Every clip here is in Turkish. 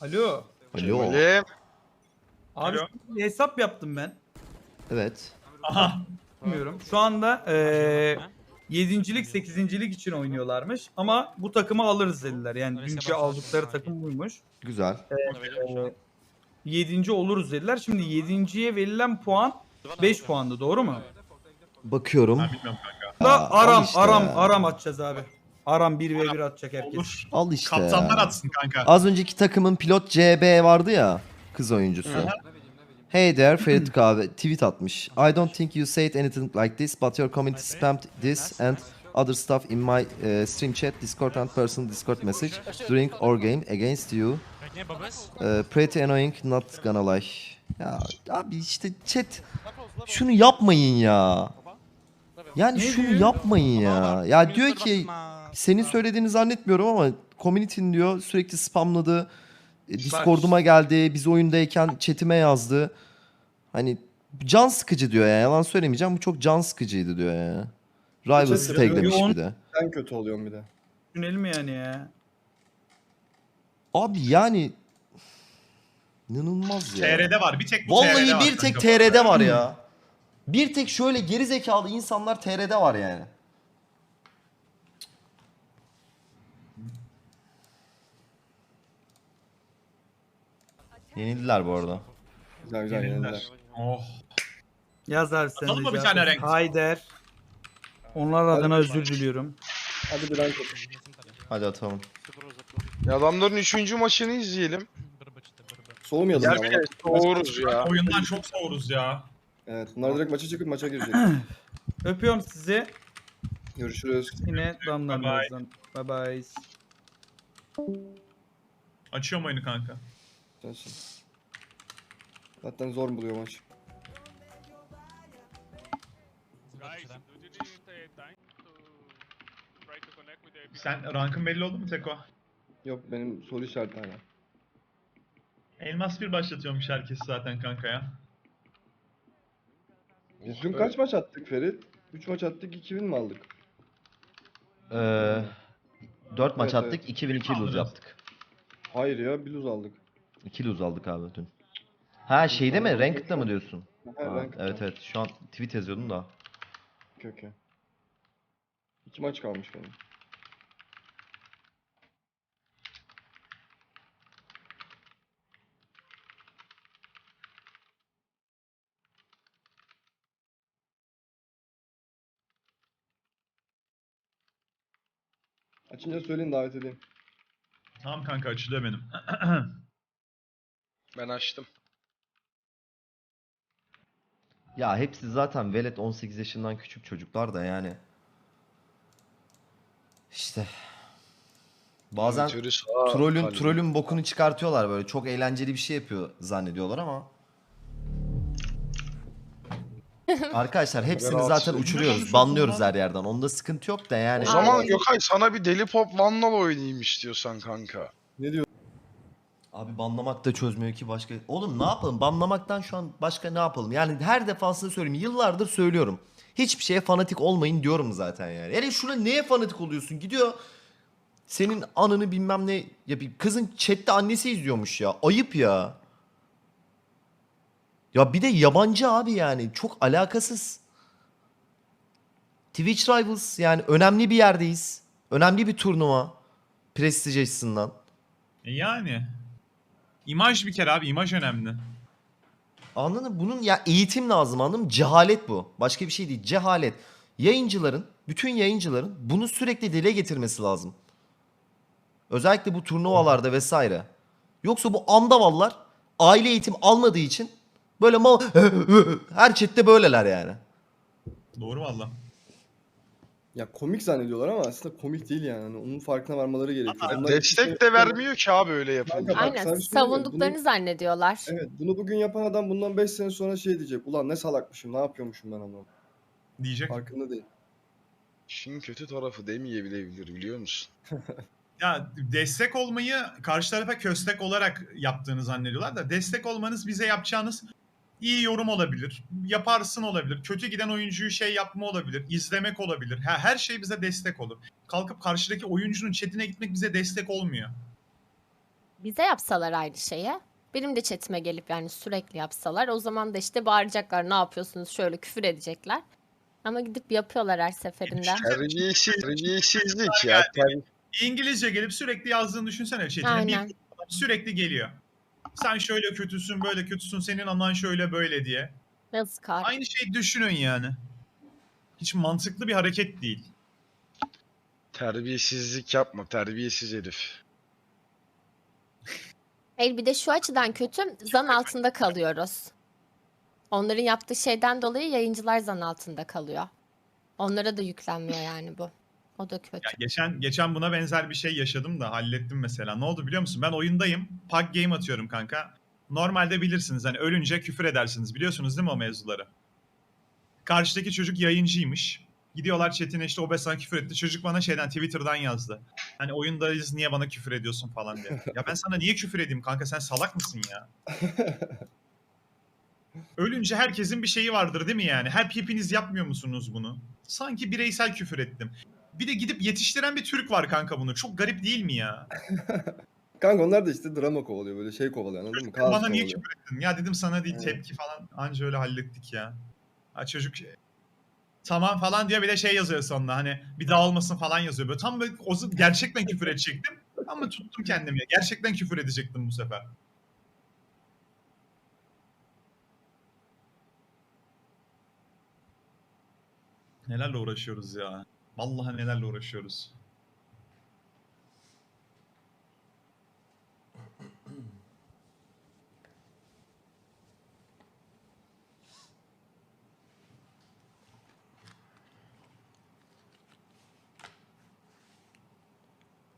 Alo. Alo. Öyle. Abi Alo. bir hesap yaptım ben. Evet. Aha. Bilmiyorum. Şu anda eee 7.lik 8.lik için oynuyorlarmış ama bu takımı alırız dediler. Yani dünkü aldıkları takım buymuş. Güzel. Eee 7. oluruz dediler. Şimdi 7.ye verilen puan 5 puandı doğru mu? Bakıyorum. Ben bilmiyorum kanka. Da aram işte aram aram atacağız abi. Aram 1v1 atacak herkes. Olur. Al işte. Kaptanlar ya. atsın kanka. Az önceki takımın pilot CB vardı ya. Kız oyuncusu. Hey there Ferit Kahve tweet atmış. I don't think you said anything like this but your community spammed this and other stuff in my uh, stream chat, Discord and personal Discord message during our game against you. Uh, pretty annoying not gonna lie. Ya abi işte chat şunu yapmayın ya. Yani şunu yapmayın ya. Ya diyor ki senin söylediğini zannetmiyorum ama community'nin diyor sürekli spamladı. E, Discord'uma geldi. Biz oyundayken chatime yazdı. Hani can sıkıcı diyor ya. Yalan söylemeyeceğim. Bu çok can sıkıcıydı diyor ya. Rivals Chat taglemiş yoğun. bir de. Sen kötü oluyorsun bir de. Düşünelim mi yani ya? Abi yani inanılmaz ya. TR'de var. Bir tek bu Vallahi TR'de var bir tek kanka. TR'de var ya. Bir tek şöyle geri zekalı insanlar TR'de var yani. Yenildiler bu arada. Güzel güzel Yenildiler. yenildiler. Oh. Yaz abi sen Atalım de mı bir tane renk? Hayder. Onlar adına özür diliyorum. Hadi bir rank atın. Hadi atalım. Ya adamların üçüncü maçını izleyelim. Soğumayalım ama. Gerçekten soğuruz ya. Oyundan çok soğuruz ya. Evet bunlar direkt maça çıkıp maça girecek. Öpüyorum sizi. Görüşürüz. Yine damlar birazdan. Bye bye. Açıyorum oyunu kanka. Sensin. Zaten zor buluyor maç. Sen rankın belli oldu mu Teko? Yok benim soru işareti hala. Elmas bir başlatıyormuş herkes zaten kanka ya. Biz dün kaç maç attık Ferit? 3 maç attık 2000 mi aldık? Ee, 4 maç Evet, attık. 2002 lose Aldınız. yaptık. Hayır ya bir lose aldık. 2 lose aldık abi dün. Ha şeyde mi? Ranked'da mı diyorsun? Ha, evet evet. Şu an tweet yazıyordum da. Okey. 2 maç kalmış benim. Açınca söyleyin davet edeyim. Tamam kanka açılıyor benim. Ben açtım. Ya hepsi zaten velet 18 yaşından küçük çocuklar da yani. İşte. Bazen Monitörü sağa, trollün trollün bokunu çıkartıyorlar böyle. Çok eğlenceli bir şey yapıyor zannediyorlar ama. Arkadaşlar hepsini zaten uçuruyoruz. Banlıyoruz her yerden. Onda sıkıntı yok da yani. O zaman Gökay sana bir Deli Pop Vandal oynayayım istiyorsan kanka. Ne diyor? Abi banlamak da çözmüyor ki başka. Oğlum ne yapalım? Banlamaktan şu an başka ne yapalım? Yani her defasında söyleyeyim. Yıllardır söylüyorum. Hiçbir şeye fanatik olmayın diyorum zaten yani. Yani şuna neye fanatik oluyorsun? Gidiyor senin anını bilmem ne ya bir kızın chatte annesi izliyormuş ya. Ayıp ya. Ya bir de yabancı abi yani. Çok alakasız. Twitch Rivals yani önemli bir yerdeyiz. Önemli bir turnuva. Prestij açısından. E yani. İmaj bir kere abi imaj önemli. Anladın mı? Bunun ya eğitim lazım anladın mı? Cehalet bu. Başka bir şey değil. Cehalet. Yayıncıların, bütün yayıncıların bunu sürekli dile getirmesi lazım. Özellikle bu turnuvalarda vesaire. Yoksa bu andavallar aile eğitim almadığı için böyle mal her chatte böyleler yani. Doğru valla. Ya komik zannediyorlar ama aslında komik değil yani. Hani onun farkına varmaları gerekiyor. Aa, şey Destek de vermiyor ki abi öyle yapınca. Kanka bak, sana Aynen şey savunduklarını Bunu- zannediyorlar. Evet bunu bugün yapan adam bundan 5 sene sonra şey diyecek. Ulan ne salakmışım ne yapıyormuşum ben ama. Diyecek. Farkında değil. İşin kötü tarafı demeyebilir biliyor musun? Ya destek olmayı karşı tarafa köstek olarak yaptığını zannediyorlar da destek olmanız bize yapacağınız iyi yorum olabilir. Yaparsın olabilir. Kötü giden oyuncuyu şey yapma olabilir. izlemek olabilir. Ha, her şey bize destek olur. Kalkıp karşıdaki oyuncunun chatine gitmek bize destek olmuyor. bize yapsalar aynı şeyi. Benim de chatime gelip yani sürekli yapsalar. O zaman da işte bağıracaklar ne yapıyorsunuz şöyle küfür edecekler. Ama gidip yapıyorlar her seferinde. Terbiyesiz, terbiyesizlik ya. Ter- İngilizce gelip sürekli yazdığını düşünsene chatine. Aynen. Bir sürekli geliyor. Sen şöyle kötüsün, böyle kötüsün, senin anan şöyle böyle diye. Yazık abi. Aynı şeyi düşünün yani. Hiç mantıklı bir hareket değil. Terbiyesizlik yapma, terbiyesiz herif. Hayır bir de şu açıdan kötü zan altında kalıyoruz. Onların yaptığı şeyden dolayı yayıncılar zan altında kalıyor. Onlara da yüklenmiyor yani bu. O da kötü. Ya geçen geçen buna benzer bir şey yaşadım da hallettim mesela. Ne oldu biliyor musun? Ben oyundayım. Pug game atıyorum kanka. Normalde bilirsiniz hani ölünce küfür edersiniz. Biliyorsunuz değil mi o mevzuları? Karşıdaki çocuk yayıncıymış. Gidiyorlar chatine işte o sana küfür etti. Çocuk bana şeyden Twitter'dan yazdı. Hani oyundayız niye bana küfür ediyorsun falan diye. Ya ben sana niye küfür edeyim kanka sen salak mısın ya? Ölünce herkesin bir şeyi vardır değil mi yani? Hep hepiniz yapmıyor musunuz bunu? Sanki bireysel küfür ettim. Bir de gidip yetiştiren bir Türk var kanka bunu. Çok garip değil mi ya? Kanka onlar da işte drama kovalıyor böyle şey kovalıyor anladın mı? Kaos Bana niye küfür ettin? Ya dedim sana değil tepki falan. Anca öyle hallettik ya. Ha çocuk tamam falan diye bir de şey yazıyor sonunda hani bir daha olmasın falan yazıyor. Böyle tam böyle o zaman gerçekten küfür edecektim ama tuttum kendimi. Gerçekten küfür edecektim bu sefer. Nelerle uğraşıyoruz ya. Vallahi nelerle uğraşıyoruz.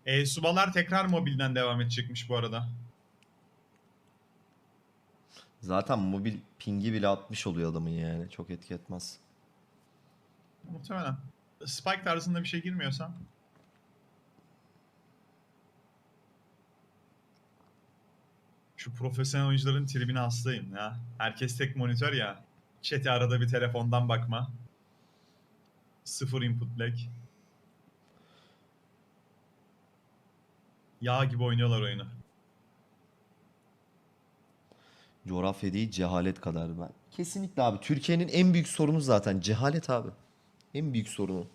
E, Subalar tekrar mobilden devam edecekmiş bu arada. Zaten mobil pingi bile 60 oluyor adamın yani. Çok etki etmez. Muhtemelen. Spike tarzında bir şey girmiyorsa. Şu profesyonel oyuncuların tribine hastayım ya. Herkes tek monitör ya. Chat'e arada bir telefondan bakma. Sıfır input lag. Yağ gibi oynuyorlar oyunu. Coğrafya değil cehalet kadar ben. Kesinlikle abi. Türkiye'nin en büyük sorunu zaten cehalet abi. En büyük sorunu.